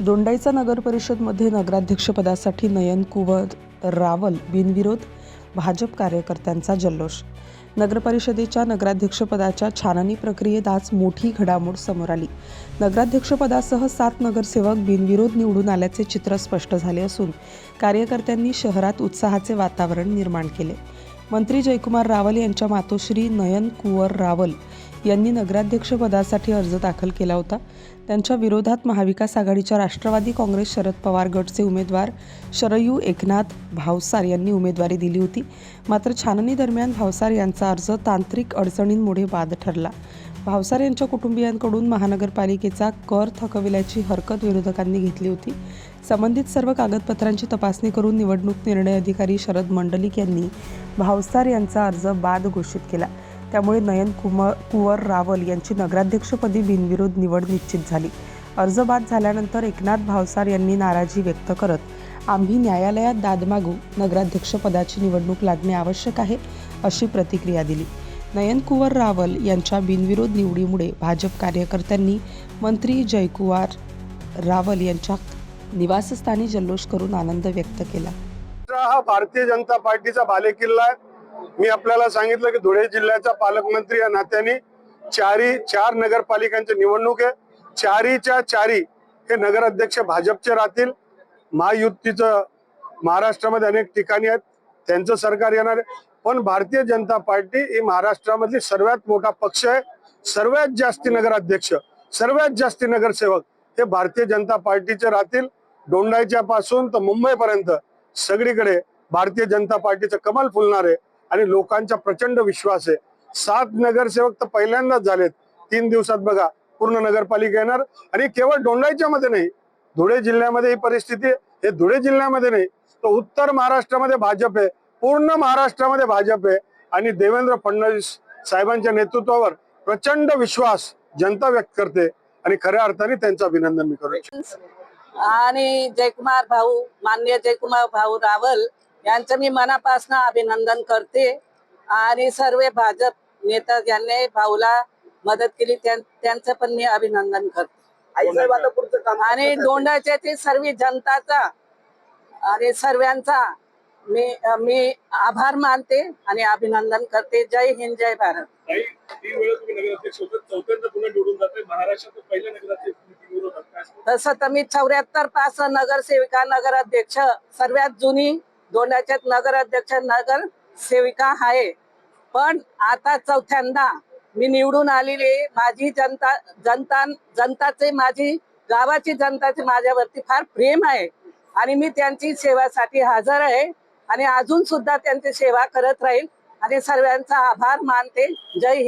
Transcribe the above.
दोंडाईचा नगर परिषदमध्ये नगराध्यक्षपदासाठी नयन कुवर रावल बिनविरोध भाजप कार्यकर्त्यांचा जल्लोष. नगरपरिषदेच्या नगराध्यक्षपदाच्या छाननी प्रक्रियेत आज मोठी घडामोड समोर आली. नगराध्यक्षपदासह सात नगरसेवक बिनविरोध निवडून आल्याचे चित्र स्पष्ट झाले असून कार्यकर्त्यांनी शहरात उत्साहाचे वातावरण निर्माण केले. मंत्री जयकुमार रावल यांच्या मातोश्री नयन कुवर रावल यांनी नगराध्यक्षपदासाठी अर्ज दाखल केला होता. त्यांच्या विरोधात महाविकास आघाडीच्या राष्ट्रवादी काँग्रेस शरद पवार गटचे उमेदवार शरयू एकनाथ भावसार यांनी उमेदवारी दिली होती. मात्र छाननी दरम्यान भावसार यांचा अर्ज तांत्रिक अडचणींमुळे बाद ठरला. भावसार यांच्या कुटुंबियांकडून महानगरपालिकेचा कर थकविल्याची हरकत विरोधकांनी घेतली होती. संबंधित सर्व कागदपत्रांची तपासणी करून निवडणूक निर्णय अधिकारी शरद मंडलिक यांनी भावसार यांचा अर्ज बाद घोषित केला. त्यामुळे नयन कुमार कुवर रावल यांची नगराध्यक्षपदी बिनविरोध निवड निश्चित झाली. अर्ज बाद झाल्यानंतर एकनाथ भावसार यांनी नाराजी व्यक्त करत आम्ही न्यायालयात दाद मागू नगराध्यक्षपदाची निवडणूक लागणे आवश्यक आहे अशी प्रतिक्रिया दिली. नयनकुवर रावल यांच्या बिनविरोध निवडीमुळे भाजप कार्यकर्त्यांनी मंत्री जयकुवार रावल यांच्या निवासस्थानी जल्लोष करून आनंद व्यक्त केला. हा भारतीय जनता पार्टीचा बालेकिल्ला आहे. मी आपल्याला सांगितलं की धुळे जिल्ह्याचा पालकमंत्री या नात्याने चारी चार नगरपालिकांची निवडणूक आहे. चारीच्या चारी हे नगराध्यक्ष भाजपचे राहतील. महायुतीचं महाराष्ट्रामध्ये अनेक ठिकाणी आहेत. त्यांचं सरकार येणार आहे. पण भारतीय जनता पार्टी ही महाराष्ट्रामधली सर्वात मोठा पक्ष आहे. सर्वात जास्ती नगराध्यक्ष सर्वात जास्ती नगरसेवक हे भारतीय जनता पार्टीचे राहतील. दोंडाईच्या पासून तर मुंबईपर्यंत सगळीकडे भारतीय जनता पार्टीचं कमाल फुलणार आहे. आणि लोकांचा प्रचंड विश्वास आहे. सात नगरसेवक तर पहिल्यांदाच झालेत. तीन दिवसात बघा पूर्ण नगरपालिका येणार. आणि केवळ डोंडाईच्या मध्ये नाही धुळे जिल्ह्यामध्ये ही परिस्थिती आहे. हे धुळे जिल्ह्यामध्ये नाही तर उत्तर महाराष्ट्रामध्ये भाजप आहे. पूर्ण महाराष्ट्रामध्ये भाजप आहे. आणि देवेंद्र फडणवीस साहेबांच्या नेतृत्वावर प्रचंड विश्वास जनता व्यक्त करते. आणि खऱ्या अर्थाने त्यांचं अभिनंदन मी करू आणि जयकुमार भाऊ मान्य जयकुमार भाऊ रावल यांचं मी मनापासून अभिनंदन करते. आणि सर्व भाजप नेता ज्यांनी भाऊला मदत केली त्यां- त्यांचं पण मी अभिनंदन करते. आणि दोंडाच्या ते सर्व जनताचा आणि सर्वांचा मी मी आभार मानते आणि अभिनंदन करते. जय हिंद जय भारत? तसं तर मी चौऱ्याहत्तर पास नगरसेविका नगराध्यक्ष सर्वात जुनी दोंडाच्यात नगराध्यक्ष नगर सेविका आहे पण आता चौथ्यांदा मी निवडून आलेली माझी जनता जनता जनताचे माझी गावाची जनताचे माझ्यावरती फार प्रेम आहे. आणि मी त्यांची सेवासाठी हजर आहे. आणि अजून सुद्धा त्यांची सेवा करत राहील. आणि सर्वांचा आभार मानते. जय